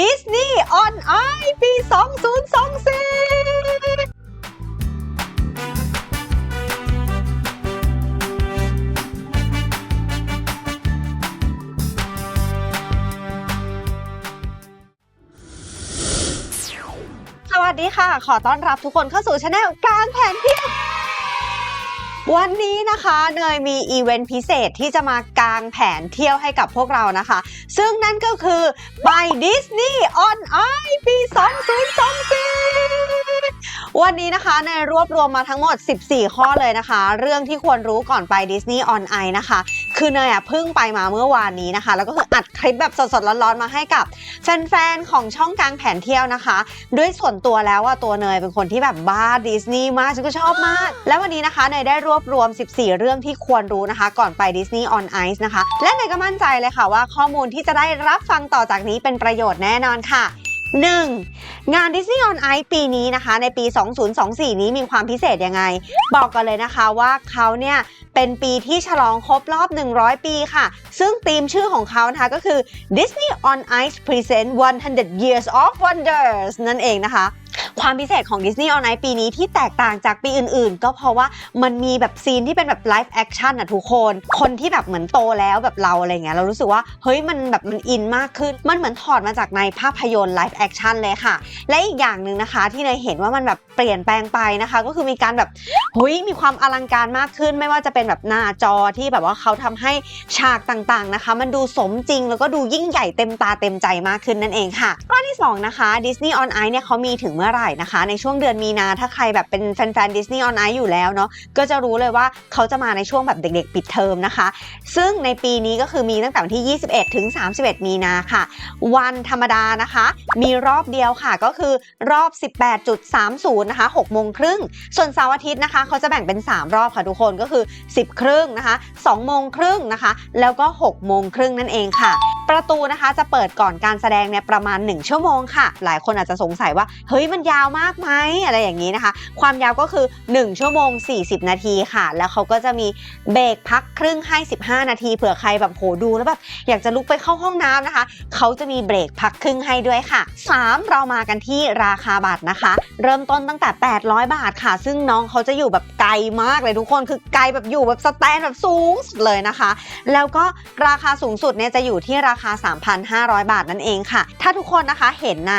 ดิสนีย์ออนไอปี 2024สวัสดีค่ะ ขอต้อนรับทุกคนเข้าสู่ช anel กางแผนที่วั วันนี้นะคะเนยมีอีเวนต์พิเศษที่จะมากางแผนเที่ยวให้กับพวกเรานะคะ ซึ่งนั่นก็คือไปดิสนีย์ออนไอปี 2024 วันนี้นะคะเนยรวบรวมมาทั้งหมด 14 ข้อเลยนะคะ เรื่องที่ควรรู้ก่อนไปดิสนีย์ออนไอนะคะ คือเนยอะเพิ่งไปมาเมื่อวานนี้นะคะ แล้วก็คืออัดคลิปแบบสดๆร้อนๆมาให้กับแฟนๆของช่องกลางแผนเที่ยวนะคะ ด้วยส่วนตัวแล้วว่าตัวเนยเป็นคนที่แบบบ้าดิสนีย์มากฉันก็ชอบมาก และวันนี้นะคะเนยได้รวบรวม 14 เรื่องที่ควรรู้นะคะ ก่อนไปดิสนีย์ออนไอซ์นะคะ และเนยก็มั่นใจเลยค่ะว่าข้อมูลที่จะได้รับฟังต่อจากนี้เป็นประโยชน์แน่นอนค่ะ 1. งาน Disney on Ice ปีนี้นะคะ ในปี 2024 นี้มีความพิเศษยังไง บอกกันเลยนะคะว่าเขาเนี่ยเป็นปีที่ฉลองครบรอบ 100 ปีค่ะ ซึ่งธีมชื่อของเขานะคะก็คือ Disney on Ice Present 100 Years of Wonders นั่นเองนะคะ ความพิเศษของ Disney on Ice ปีนี้ที่แตกต่างจากปีอื่นๆ ก็เพราะว่ามันมีแบบซีนที่เป็นแบบไลฟ์แอคชั่นอะทุกคน คนที่แบบเหมือนโตแล้วแบบเราอะไรเงี้ยเรารู้สึกว่าเฮ้ยมันแบบมันอินมากขึ้น มันเหมือนถอดมาจากในภาพยนตร์ไลฟ์แอคชั่นเลยค่ะ และอีกอย่างหนึ่งนะคะที่เนยเห็นว่ามันแบบเปลี่ยนแปลงไปนะคะ ก็คือมีการแบบเฮ้ยมีความอลังการมากขึ้น ไม่ว่าจะเป็นแบบหน้าจอที่แบบว่าเขาทำให้ฉากต่างๆนะคะ มันดูสมจริงแล้วก็ดูยิ่งใหญ่เต็มตาเต็มใจมากขึ้นนั่นเองค่ะ ข้อที่ 2 นะคะ Disney on Ice เนี่ยเขามีถึงเมื่อไหร่นะคะ ในช่วงเดือนมีนาถ้าใครแบบเป็นแฟนๆ Disney on Ice อยู่แล้วเนาะก็จะรู้เลยว่าเขาจะมาในช่วงแบบเด็กๆ ปิดเทอมนะคะ ซึ่งในปีนี้ก็คือมีตั้งแต่วันที่ 21 ถึง 31 มีนาค่ะ วันธรรมดานะคะ มีรอบเดียวค่ะก็คือรอบ 18.30 นะคะ6โมงครึ่ง ส่วนเสาร์อาทิตย์นะคะ เขาจะแบ่งเป็น 3 รอบค่ะทุกคนก็คือ 10 ครึ่งนะคะ2โมงครึ่งนะคะ แล้วก็6โมงครึ่งนั่นเองค่ะประตูนะคะจะเปิดก่อนการแสดงเนี่ยประมาณ 1 ชั่วโมงค่ะ หลายคนอาจจะสงสัยว่า เฮ้ยมันยาวมากไหมอะไรอย่างนี้นะคะ ความยาวก็คือ 1 ชั่วโมง 40 นาทีค่ะ แล้วเขาก็จะมีเบรกพักครึ่งให้ 15 นาทีเผื่อใครแบบโหดูแล้วแบบอยากจะลุกไปเข้าห้องน้ำนะคะ เขาจะมีเบรกพักครึ่งให้ด้วยค่ะ 3 เรามากันที่ราคาบัตรนะคะ เริ่มต้นตั้งแต่ 800 บาทค่ะ ซึ่งน้องเขาจะอยู่แบบไกลมากเลยทุกคนคือไกลแบบอยู่แบบสแตนแบบสูงสุดเลยนะคะ แล้วก็ราคาสูงสุดเนี่ยจะอยู่ที่ราราคา 3,500 บาทนั่นเองค่ะ ถ้าทุกคนนะคะเห็นใน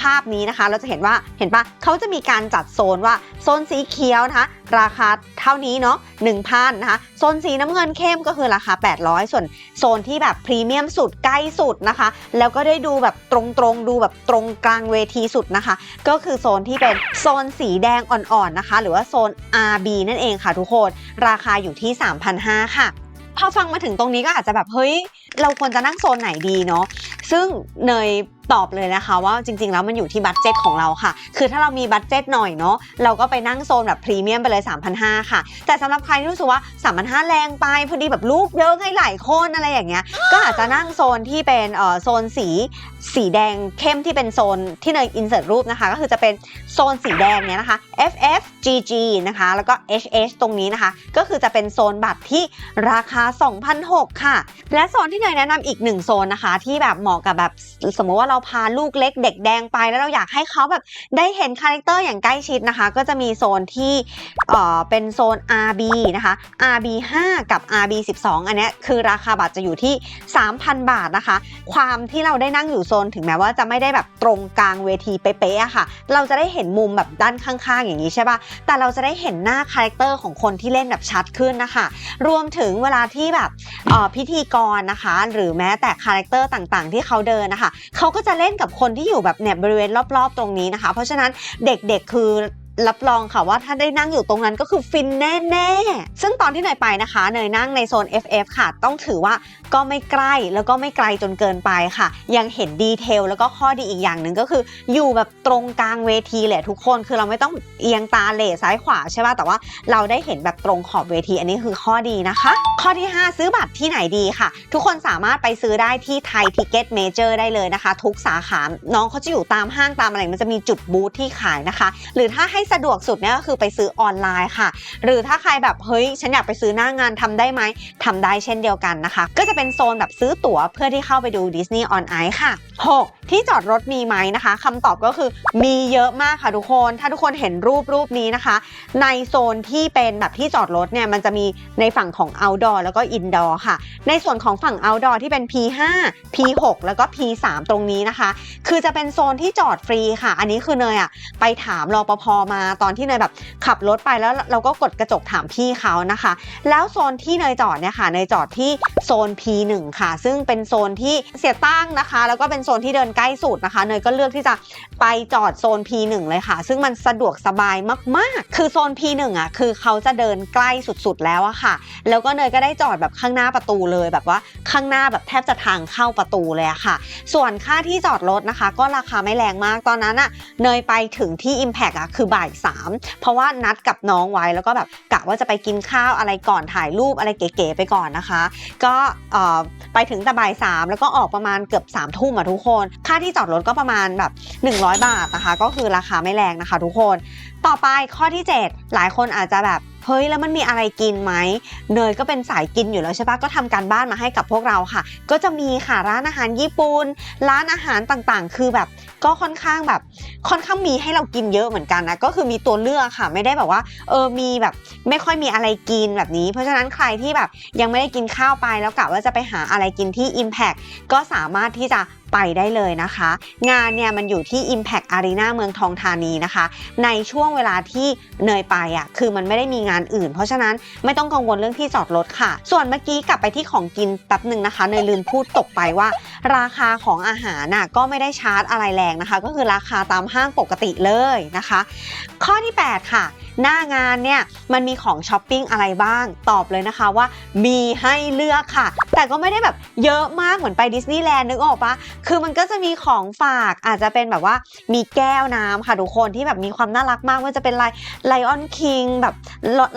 ภาพนี้นะคะ เราจะเห็นว่าเห็นปะเขาจะมีการจัดโซนว่าโซนสีเขียวนะคะ ราคาเท่านี้เนาะ1,000นะคะโซนสีน้ำเงินเข้มก็คือราคา 800 ส่วนโซนที่แบบพรีเมียมสุดใกล้สุดนะคะ แล้วก็ได้ดูแบบตรงๆดูแบบตรงกลางเวทีสุดนะคะ ก็คือโซนที่เป็นโซนสีแดงอ่อนๆนะคะ หรือว่าโซน RB นั่นเองค่ะทุกคน ราคาอยู่ที่ 3,500 ค่ะ พอฟังมาถึงตรงนี้ก็อาจจะแบบเฮ้ย เราควรจะนั่งโซนไหนดีเนาะซึ่งเนยตอบเลยนะคะว่าจริง ๆ แล้วมันอยู่ที่บัตเจ็ตของเราค่ะ คือถ้าเรามีบัตเจ็ตหน่อยเนาะเราก็ไปนั่งโซนแบบพรีเมียมไปเลย3,500ค่ะ แต่สำหรับใครที่รู้สึกว่า3,500แรงไปพอดีแบบลูกเยอะไงหลายคนอะไรอย่างเงี้ยก็อาจจะนั่งโซนที่เป็นเอ่อโซนสี สีแดงเข้มที่เป็นโซนที่เนยอินเสิร์ตรูปนะคะ ก็คือจะเป็นโซนสีแดงเนี้ยนะคะ FF GG นะคะ แล้วก็ HH ตรงนี้นะคะ ก็คือจะเป็นโซนบัตรที่ราคา2,600ค่ะ และโซนที่เนยแนะนำอีกหนึ่งโซนนะคะ ที่แบบเหมาะกับแบบสมมติว่าเราพาลูกเล็กเด็กแดงไป แล้วเราอยากให้เขาแบบได้เห็นคาแรคเตอร์อย่างใกล้ชิดนะคะ ก็จะมีโซนที่เอ่อเป็นโซน RB นะคะ RB 5 กับ RB 12 อันเนี้ยคือราคาบัตรจะอยู่ที่ 3,000 บาทนะคะ ความที่เราได้นั่งอยู่โซนถึงแม้ว่าจะไม่ได้แบบตรงกลางเวทีเป๊ะๆอะค่ะ เราจะได้เห็นมุมแบบด้านข้างๆ อย่างนี้ใช่ปะแต่เราจะได้เห็นหน้าคาแรคเตอร์ของคนที่เล่นแบบชัดขึ้นนะคะรวมถึงเวลาที่แบบพิธีกรนะคะ หรือแม้แต่คาแรคเตอร์ต่างๆ ที่เขาเดินนะคะเขาก็จะเล่นกับคนที่อยู่แบบเนี่ยบริเวณรอบๆ ตรงนี้นะคะ เพราะฉะนั้นเด็กๆคือ รับรองค่ะว่าถ้าได้นั่งอยู่ตรงนั้นก็คือฟินแน่ๆ ซึ่งตอนที่เนยไปนะคะเนยนั่งในโซน FF ค่ะ ต้องถือว่าก็ไม่ใกล้แล้วก็ไม่ไกลจนเกินไปค่ะ ยังเห็นดีเทลแล้วก็ข้อดีอีกอย่างหนึ่งก็คือ อยู่แบบตรงกลางเวทีเลยทุกคนคือเราไม่ต้องเอียงตาเหล่ซ้ายขวาใช่ป่ะแต่ว่าเราได้เห็นแบบตรงขอบเวที อันนี้คือข้อดีนะคะ ข้อที่ 5 ซื้อบัตรที่ไหนดีค่ะ ทุกคนสามารถไปซื้อได้ที่ไทยทิเก็ตเมเจอร์ได้เลยนะคะ ทุกสาขาน้องเขาจะอยู่ตามห้างตามอะไรมันจะมีจุดบูธที่ขายนะคะ หรือถ้าให้สะดวกสุดเนี่ยก็คือไปซื้อออนไลน์ค่ะ หรือถ้าใครแบบเฮ้ยฉันอยากไปซื้อหน้างานทำได้ไหมทำได้เช่นเดียวกันนะคะ ก็จะเป็นโซนแบบซื้อตั๋วเพื่อที่เข้าไปดู Disney on Ice ค่ะ 6. ที่จอดรถมีไหมนะคะคำตอบก็คือมีเยอะมากค่ะทุกคน ถ้าทุกคนเห็นรูปรูปนี้นะคะ ในโซนที่เป็นแบบที่จอดรถเนี่ยมันจะมีในฝั่งของ outdoor แล้วก็ indoor ค่ะ ในส่วนของฝั่ง outdoor ที่เป็น P5 P6 แล้วก็ P3 ตรงนี้นะคะ คือจะเป็นโซนที่จอดฟรีค่ะ อันนี้คือเนยอะไปถามรปภมาตอนที่เนยแบบขับรถไปแล้วเราก็กดกระจกถามพี่เขานะคะ แล้วโซนที่เนยจอดเนี่ยค่ะเนยจอดที่โซน P1 ค่ะ ซึ่งเป็นโซนที่เสียตั้งนะคะ แล้วก็เป็นโซนที่เดินใกล้สุดนะคะเนยก็เลือกที่จะไปจอดโซน P1 เลยค่ะ ซึ่งมันสะดวกสบายมากๆ คือโซน P1 อะคือเขาจะเดินใกล้สุดๆแล้วอะค่ะ แล้วก็เนยก็ได้จอดแบบข้างหน้าประตูเลยแบบว่าข้างหน้าแบบแทบจะทางเข้าประตูเลยอะค่ะ ส่วนค่าที่จอดรถนะคะ ก็ราคาไม่แรงมากตอนนั้นอะเนยไปถึงที่ Impact อะคือบ่ายสามเพราะว่านัดกับน้องไว้แล้วก็แบบกะว่าจะไปกินข้าวอะไรก่อนถ่ายรูปอะไรเก๋ๆไปก่อนนะคะ ก็ไปถึงแต่บ่ายสามแล้วก็ออกประมาณเกือบ3ามทุ่มอะทุกคน ค่าที่จอดรถก็ประมาณแบบ 100 บาทนะคะ ก็คือราคาไม่แรงนะคะ ทุกคน ต่อไปข้อที่ 7 หลายคนอาจจะแบบ เฮ้ยแล้วมันมีอะไรกินไหมเนยก็เป็นสายกินอยู่แล้วใช่ปะก็ทำการบ้านมาให้กับพวกเราค่ะ ก็จะมีค่ะร้านอาหารญี่ปุ่นร้านอาหารต่างๆ คือแบบก็ค่อนข้างแบบ ค่อนข้างมีให้เรากินเยอะเหมือนกันนะก็คือมีตัวเลือกค่ะ ไม่ได้แบบว่าเออมีแบบไม่ค่อยมีอะไรกินแบบนี้ เพราะฉะนั้นใครที่แบบยังไม่ได้กินข้าวไปแล้วกะว่าจะไปหาอะไรกินที่ Impact ก็สามารถที่จะ ไปได้เลยนะคะ งานเนี่ยมันอยู่ที่ Impact Arena เมืองทองธานีนะคะ ในช่วงเวลาที่เนยไปอะคือมันไม่ได้มีงานอื่น เพราะฉะนั้นไม่ต้องกังวลเรื่องที่จอดรถค่ะ ส่วนเมื่อกี้กลับไปที่ของกินแป๊บหนึ่งนะคะเนยลืมพูดตกไปว่า ราคาของอาหารน่ะก็ไม่ได้ชาร์จอะไรแรงนะคะ ก็คือราคาตามห้างปกติเลยนะคะ ข้อที่ 8 ค่ะ หน้างานเนี่ยมันมีของช้อปปิ้งอะไรบ้าง ตอบเลยนะคะว่ามีให้เลือกค่ะ แต่ก็ไม่ได้แบบเยอะมากเหมือนไปดิสนีย์แลนด์นึกออกปะคือมันก็จะมีของฝากอาจจะเป็นแบบว่ามีแก้วน้ำค่ะทุกคนที่แบบมีความน่ารักมากว่าจะเป็นลายไลออนคิงแบบ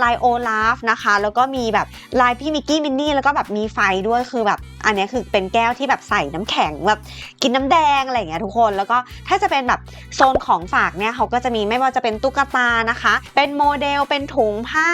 ลายโอลาฟนะคะ แล้วก็มีแบบลายพี่มิกกี้มินนี่แล้วก็แบบมีไฟด้วยคือแบบ อันนี้คือเป็นแก้วที่แบบใส่น้ำแข็งแบบกินน้ำแดงอะไรอย่างเงี้ยทุกคนแล้วก็ถ้าจะเป็นแบบโซนของฝากเนี่ยเขาก็จะมีไม่ว่าจะเป็นตุ๊กตานะคะ เป็นโมเดลเป็นถุงผ้า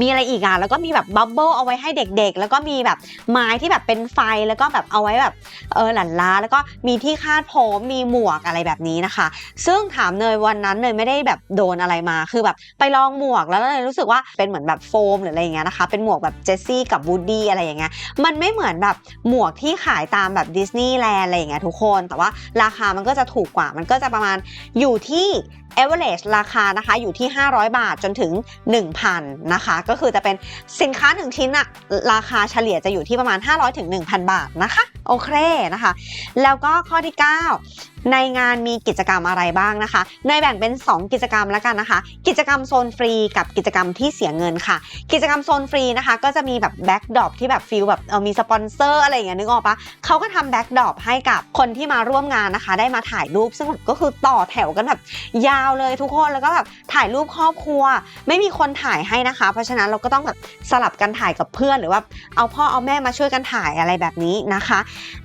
มีอะไรอีกอะแล้วก็มีแบบบับเบิลเอาไว้ให้เด็กๆ แล้วก็มีแบบไม้ที่แบบเป็นไฟแล้วก็แบบเอาไว้แบบเออหลั่นล้า แล้วก็มีที่คาดผมมีหมวกอะไรแบบนี้นะคะ ซึ่งถามเนยวันนั้นเนยไม่ได้แบบโดนอะไรมาคือแบบไปลองหมวกแล้วเนยรู้สึกว่าเป็นเหมือนแบบโฟมหรืออะไรอย่างเงี้ยนะคะ เป็นหมวกแบบเจสซี่กับวูดดี้อะไรอย่างเงี้ยมันไม่เหมือนแบบหมวกที่ขายตามแบบดิสนีย์แลนด์อะไรอย่างเงี้ยทุกคน แต่ว่าราคามันก็จะถูกกว่ามันก็จะประมาณอยู่ที่ average ราคานะคะอยู่ที่ 500 บาทจนถึง 1,000นะคะก็คือจะเป็นสินค้า1ชิ้นอะราคาเฉลี่ยจะอยู่ที่ประมาณ 500ถึง1,000 บาทนะคะ โอเคนะคะ แล้วก็ข้อที่ 9ในงานมีกิจกรรมอะไรบ้างนะคะเนยแบ่งเป็น 2 กิจกรรมแล้วกันนะคะ กิจกรรมโซนฟรีกับกิจกรรมที่เสียเงินค่ะ กิจกรรมโซนฟรีนะคะ ก็จะมีแบบแบ็กดรอปที่แบบฟิลแบบมีสปอนเซอร์อะไรอย่างเงี้ยนึกออกปะเขาก็ทำแบ็กดรอปให้กับคนที่มาร่วมงานนะคะ ได้มาถ่ายรูปซึ่งก็คือต่อแถวกันแบบยาวเลยทุกคนแล้วก็แบบถ่ายรูปครอบครัว ไม่มีคนถ่ายให้นะคะ เพราะฉะนั้นเราก็ต้องแบบสลับกันถ่ายกับเพื่อนหรือว่าเอาพ่อเอาแม่มาช่วยกันถ่ายอะไรแบบนี้นะคะ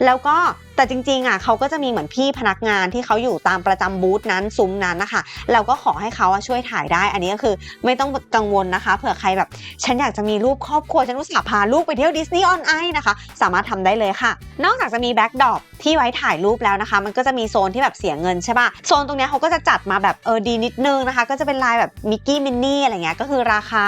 แล้วก็แต่จริงๆอะเขาก็จะมีเหมือนพี่พนักงานที่เขาอยู่ตามประจำบูธนั้นซุ้มนั้นนะคะเราก็ขอให้เขาช่วยถ่ายได้ อันนี้ก็คือไม่ต้องกังวลนะคะ เผื่อใครแบบฉันอยากจะมีรูปครอบครัวฉันรู้สึกพาลูกไปเที่ยวดิสนีย์ออนไอนะคะ สามารถทำได้เลยค่ะ นอกจากจะมีแบ็กดรอปที่ไว้ถ่ายรูปแล้วนะคะ มันก็จะมีโซนที่แบบเสียเงินใช่ปะโซนตรงนี้เขาก็จะจัดมาแบบเออดีนิดนึงนะคะ ก็จะเป็นลายแบบมิกกี้มินนี่อะไรเงี้ยก็คือราคา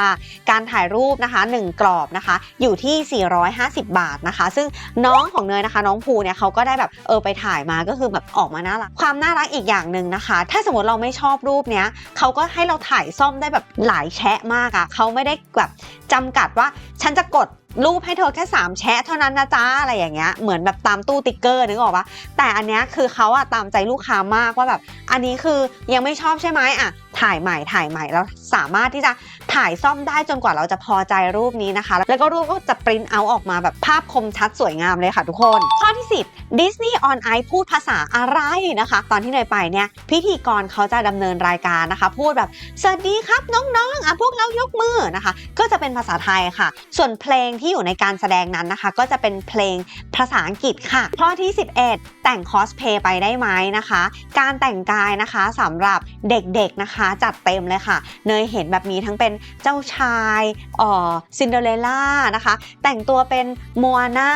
การถ่ายรูปนะคะ 1 กรอบนะคะ อยู่ที่ 450 บาทนะคะ ซึ่งน้องของเนยนะคะ น้องภูเนี่ยเขาก็ได้แบบเออไปถ่ายมาก็คือแบบออกมาน่ารัก ความน่ารักอีกอย่างหนึ่งนะคะ ถ้าสมมติเราไม่ชอบรูปเนี้ยเขาก็ให้เราถ่ายซ่อมได้แบบหลายแชะมากอะเขาไม่ได้แบบจำกัดว่าฉันจะกดรูปให้เธอแค่ 3 แชะเท่านั้นนะจ๊ะอะไรอย่างเงี้ยเหมือนแบบตามตู้ติ๊กเกอร์นึกออกปะแต่อันเนี้ยคือเขาอะตามใจลูกค้ามากว่าแบบ อันนี้คือยังไม่ชอบใช่ไหมอะ ถ่ายใหม่ถ่ายใหม่แล้วสามารถที่จะถ่ายซ่อมได้จนกว่าเราจะพอใจรูปนี้นะคะ แล้วก็รูปก็จะปริ้นเอาออกมาแบบภาพคมชัดสวยงามเลยค่ะทุกคน ข้อที่ 10 Disney on Ice พูดภาษาอะไรนะคะ ตอนที่เนยไปเนี่ยพิธีกรเขาจะดำเนินรายการนะคะ พูดแบบสวัสดีครับน้องๆอะพวกเรายกมือนะคะ ก็จะเป็นภาษาไทยค่ะ ส่วนเพลงที่อยู่ในการแสดงนั้นนะคะ ก็จะเป็นเพลงภาษาอังกฤษค่ะ ข้อที่ 11 แต่งคอสเพย์ไปได้ไหมนะคะ การแต่งกายนะคะสำหรับเด็กๆนะคะจัดเต็มเลยค่ะ เนยเห็นแบบนี้ทั้งเป็นเจ้าชายอ่อซินเดอเรลล่านะคะ แต่งตัวเป็นโมอาน่า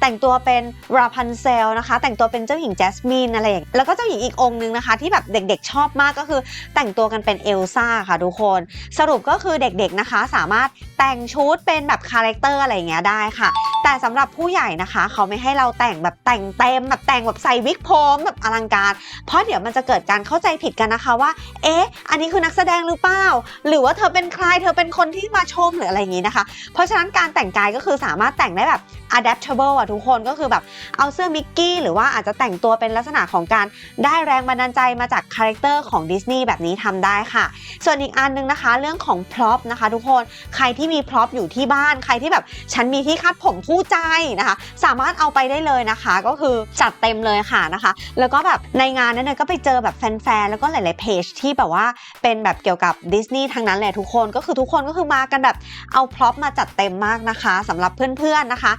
แต่งตัวเป็นราพันเซลนะคะ แต่งตัวเป็นเจ้าหญิงแจสมินอะไรอย่างแล้วก็เจ้าหญิงอีกองค์นึงนะคะ ที่แบบเด็กๆชอบมากก็คือ แต่งตัวกันเป็นเอลซ่าค่ะทุกคน สรุปก็คือเด็กๆนะคะ สามารถแต่งชุดเป็นแบบคาแรคเตอร์อะไรอย่างเงี้ยได้ค่ะ แต่สำหรับผู้ใหญ่นะคะ เขาไม่ให้เราแต่งแบบแต่งเต็มแบบแต่งแบบใส่วิกผมแบบอลังการ เพราะเดี๋ยวมันจะเกิดการเข้าใจผิดกันนะคะว่า เอ๊ะอันนี้คือนักแสดงหรือเปล่า หรือว่าเธอเป็นใคร เธอเป็นคนที่มาชมหรืออะไรอย่างนี้นะคะ เพราะฉะนั้นการแต่งกายก็คือสามารถแต่งได้แบบ adaptable อะทุกคนก็คือแบบเอาเสื้อมิกกี้หรือว่าอาจจะแต่งตัวเป็นลักษณะของการได้แรงบันดาลใจมาจากคาแรคเตอร์ของดิสนีย์แบบนี้ทำได้ค่ะ ส่วนอีกอันนึงนะคะ เรื่องของพร็อพนะคะ ทุกคนใครที่มีพร็อพอยู่ที่บ้านใครที่แบบฉันมีที่คาดผมคู่ใจนะคะ สามารถเอาไปได้เลยนะคะ ก็คือจัดเต็มเลยค่ะนะคะ แล้วก็แบบในงานนั้นก็ไปเจอแบบแฟนๆแล้วก็หลายๆเพจที่แบบว่าเป็นแบบเกี่ยวกับดิสนีย์ทั้งนั้นแหละทุกคนก็คือทุกคนก็คือมากันแบบเอาพร็อพมาจัดเต็มมากนะคะสำหรับเพื่อนๆนะคะ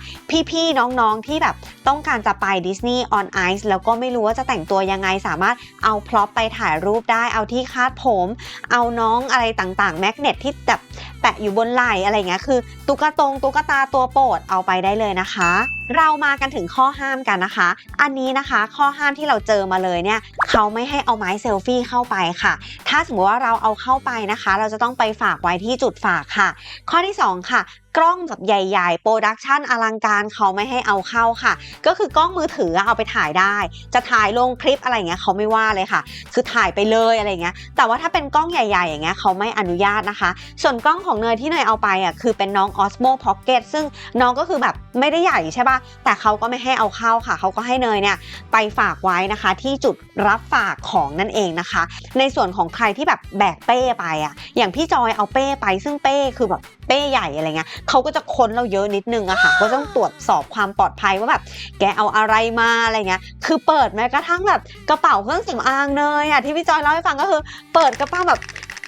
พี่ๆน้องๆที่แบบต้องการจะไปดิสนีย์ออนไอซ์แล้วก็ไม่รู้ว่าจะแต่งตัวยังไงสามารถเอาพร็อพไปถ่ายรูปได้เอาที่คาดผม เอาน้องอะไรต่างๆแมกเนตที่แบบแปะอยู่บนไหล่อะไรเงี้ยคือ ตุ๊กตงตุ๊กตาตัวโปรดเอาไปได้เลยนะคะเรามากันถึงข้อห้ามกันนะคะ อันนี้นะคะข้อห้ามที่เราเจอมาเลยเนี่ยเขาไม่ให้เอาไม้เซลฟี่เข้าไปค่ะ ถ้าสมมติว่าเราเอาเข้าไปนะคะ เราจะต้องไปฝากไว้ที่จุดฝากค่ะ ข้อที่สองค่ะกล้องแบบใหญ่ๆ โปรดักชันอลังการเขาไม่ให้เอาเข้าค่ะ ก็คือกล้องมือถือเอาไปถ่ายได้ จะถ่ายลงคลิปอะไรเงี้ยเขาไม่ว่าเลยค่ะ คือถ่ายไปเลยอะไรเงี้ย แต่ว่าถ้าเป็นกล้องใหญ่ๆ อย่างเงี้ยเขาไม่อนุญาตนะคะ ส่วนกล้องของเนยที่เนยเอาไปอะคือเป็นน้อง Osmo Pocket ซึ่งน้องก็คือแบบไม่ได้ใหญ่ใช่ป่ะ แต่เขาก็ไม่ให้เอาเข้าค่ะ เขาก็ให้เนยเนี่ยไปฝากไว้นะคะ ที่จุดรับฝากของนั่นเองนะคะ ในส่วนของใครที่แบบแบกเป้ไปอะอย่างพี่จอยเอาเป้ไป ซึ่งเป้คือแบบเป้ใหญ่อะไรเงี้ยเขาก็จะค้นเราเยอะนิดนึงอะค่ะก็ต้องตรวจสอบความปลอดภัยว่าแบบแกเอาอะไรมาอะไรเงี้ยคือเปิดแม้กระทั่งแบบกระเป๋าเครื่องสำอางเนยอะที่พี่จอยเล่าให้ฟังก็คือ เปิดกระเป๋าแบบ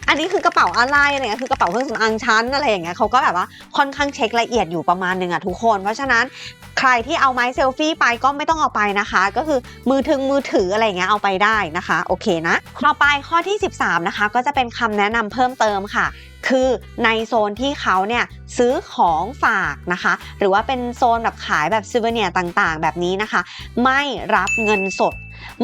อันนี้คือกระเป๋าอะไรอะไรเงี้ยคือกระเป๋าเครื่องสำอางชั้นอะไรอย่างเงี้ยเขาก็แบบว่าค่อนข้างเช็คละเอียดอยู่ประมาณหนึงอะทุกคน เพราะฉะนั้น ใครที่เอาไม้เซลฟี่ไปก็ไม่ต้องเอาไปนะคะ ก็คือมือถึงมือถืออะไรเงี้ยเอาไปได้นะคะ โอเคนะต่อไปข้อที่ 13 นะคะ ก็จะเป็นคำแนะนำเพิ่มเติมค่ะ คือในโซนที่เขาเนี่ยซื้อของฝากนะคะ หรือว่าเป็นโซนแบบขายแบบซูเวเนียต่างๆ แบบนี้นะคะ ไม่รับเงินสด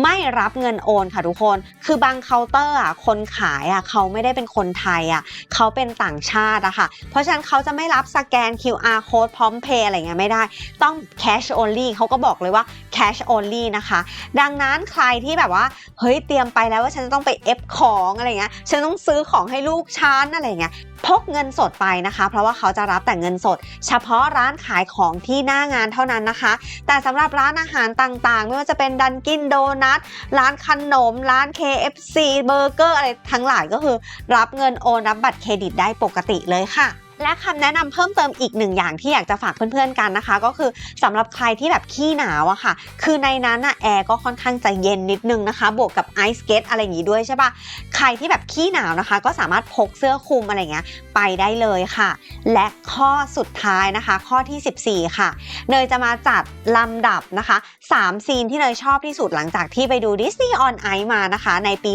ไม่รับเงินโอนค่ะทุกคน คือบางเคาน์เตอร์อะคนขายอะเขาไม่ได้เป็นคนไทยอะเขาเป็นต่างชาติอะค่ะ เพราะฉะนั้นเขาจะไม่รับสแกน QR code พร้อมเพย์อะไรเงี้ยไม่ได้ ต้อง cash only เขาก็บอกเลยว่า cash only นะคะ ดังนั้นใครที่แบบว่า เฮ้ยเตรียมไปแล้วว่าฉันจะต้องไปเอฟของอะไรเงี้ย ฉันต้องซื้อของให้ลูกฉันอะไรเงี้ย พกเงินสดไปนะคะ เพราะว่าเขาจะรับแต่เงินสด เฉพาะร้านขายของที่หน้างานเท่านั้นนะคะ แต่สำหรับร้านอาหารต่างๆ ไม่ว่าจะเป็นดันกินโดนัทร้านขนม ร้าน KFC เบอร์เกอร์อะไรทั้งหลายก็คือ รับเงินโอนรับบัตรเครดิตได้ปกติเลยค่ะ และคำแนะนำเพิ่มเติมอีกหนึ่งอย่างที่อยากจะฝากเพื่อนๆกันนะคะ ก็คือสำหรับใครที่แบบขี้หนาวอะค่ะ คือในนั้นอะแอร์ก็ค่อนข้างจะเย็นนิดนึงนะคะ บวกกับไอซ์เกตอะไรอย่างงี้ด้วยใช่ปะใครที่แบบขี้หนาวนะคะ ก็สามารถพกเสื้อคลุมอะไรเงี้ยไปได้เลยค่ะ และข้อสุดท้ายนะคะ ข้อที่ 14 ค่ะ เนยจะมาจัดลำดับนะคะ 3 ซีนที่เนยชอบที่สุดหลังจากที่ไปดู Disney on Ice มานะคะ ในปี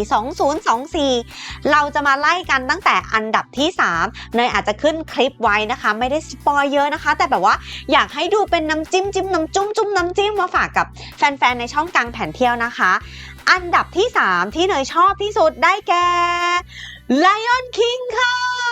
2024 เราจะมาไล่กันตั้งแต่อันดับที่ 3 เนยอาจจะขึ้นคลิปไว้นะคะ ไม่ได้สปอยเยอะนะคะ แต่แบบว่าอยากให้ดูเป็นน้ำจิ้มจิ้มน้ำจุ้มจุ้มน้ำจิ้มมาฝากกับแฟนๆในช่องกลางแผ่นเที่ยวนะคะ อันดับที่ 3 ที่เนยชอบที่สุดได้แก่ Lion King ค่ะ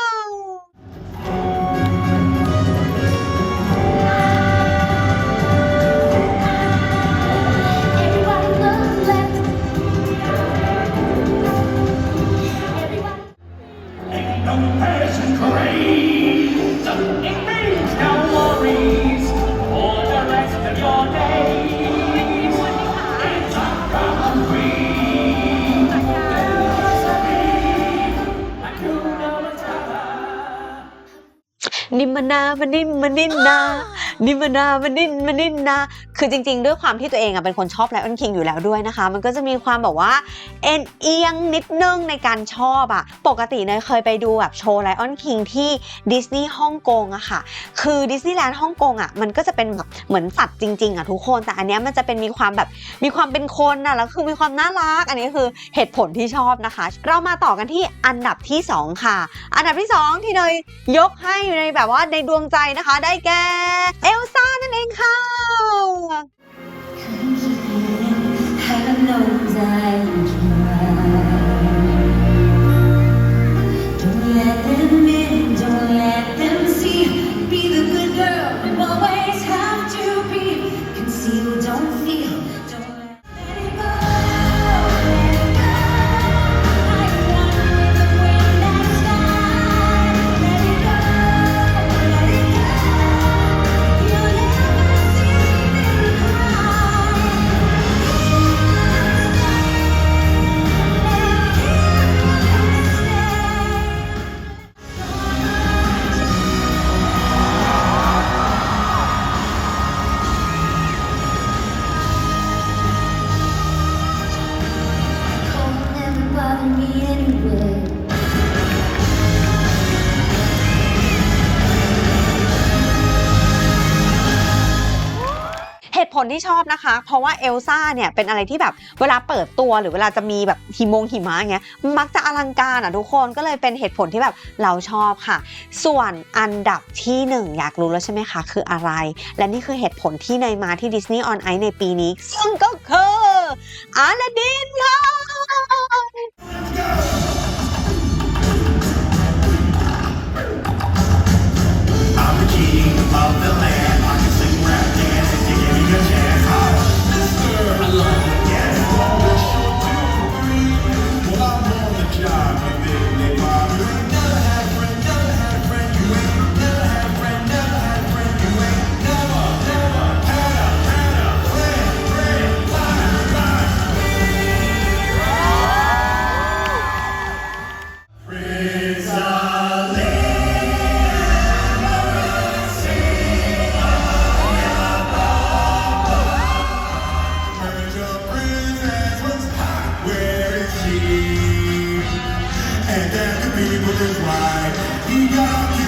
နာမနိမနိနာနိမနာမနိမနိနာ คือจริง ๆ ด้วยความที่ตัวเองอะเป็นคนชอบไลออนคิงอยู่แล้วด้วยนะคะ มันก็จะมีความแบบว่าเอ็นเอียงนิดนึงในการชอบอะ ปกติเนยเคยไปดูแบบโชว์ไลออนคิงที่ดิสนีย์ฮ่องกงอะค่ะ คือดิสนีย์แลนด์ฮ่องกงอะมันก็จะเป็นแบบเหมือนสัตว์จริงๆอะทุกคน แต่อันเนี้ยมันจะเป็นมีความแบบมีความเป็นคนน่ะแล้วคือมีความน่ารัก อันนี้คือเหตุผลที่ชอบนะคะ เรามาต่อกันที่อันดับที่สองค่ะ อันดับที่สองที่เนยยกให้อยู่ในแบบว่าในดวงใจนะคะ ได้แก่เอลซ่านั่นเองค่ะ เหตุผลที่ชอบนะคะ เพราะว่าเอลซ่าเนี่ยเป็นอะไรที่แบบเวลาเปิดตัวหรือเวลาจะมีแบบหิมงหิมะเงี้ยมักจะอลังการอะทุกคนก็เลยเป็นเหตุผลที่แบบเราชอบค่ะ ส่วนอันดับที่หนึ่งอยากรู้แล้วใช่ไหมคะ คืออะไร และนี่คือเหตุผลที่เนมาที่ดิสนีย์ออนไอในปีนี้ ซึ่งก็คืออาลาดินค่ะ of the land. right. You got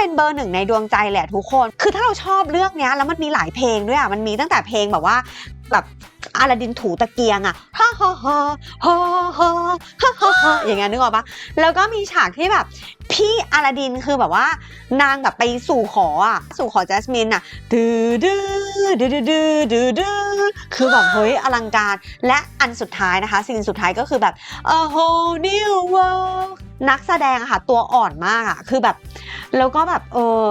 เป็นเบอร์หนึ่งในดวงใจแหละทุกคน คือถ้าเราชอบเรื่องนี้แล้วมันมีหลายเพลงด้วยอะ มันมีตั้งแต่เพลงแบบว่าแบบอาลาดินถูตะเกียงอะฮ่าฮ่าฮ่าฮ่าฮ่าฮ่าอย่างเงี้ยนึกออกปะแล้วก็มีฉากที่แบบ พี่อาลาดินคือแบบว่านางแบบไปสู่ขออะสู่ขอแจสมินอะดื้อดื้อดื้อดื้อดื้อดื้อคือแบบเฮ้ยอลังการและอันสุดท้ายนะคะซีนสุดท้ายก็คือแบบ a whole new world นักแสดงอะค่ะตัวอ่อนมากอะคือแบบ แล้วก็แบบเออ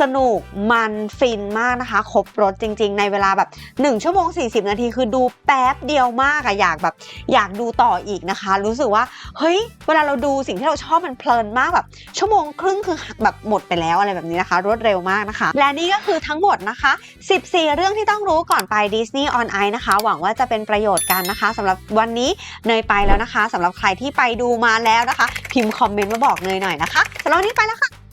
สนุกมันฟินมากนะคะครบรถจริง ๆ ในเวลาแบบ 1 ชั่วโมง 40 นาทีคือดูแป๊บเดียวมากอะอยากแบบ อยากดูต่ออีกนะคะ รู้สึกว่า เฮ้ย เวลาเราดูสิ่งที่เราชอบมันเพลินมากแบบชั่วโมงครึ่งคือแบบหมดไปแล้วอะไรแบบนี้นะคะ รวดเร็วมากนะคะ และนี่ก็คือทั้งหมดนะคะ 14 เรื่องที่ต้องรู้ก่อนไป Disney on Ice นะคะ หวังว่าจะเป็นประโยชน์กันนะคะสำหรับวันนี้เนยไปแล้วนะคะสำหรับใครที่ไปดูมาแล้วนะคะ พิมพ์คอมเมนต์มาบอกเนยหน่อยนะคะสำหรับวันนี้ไปแล้วค่ะ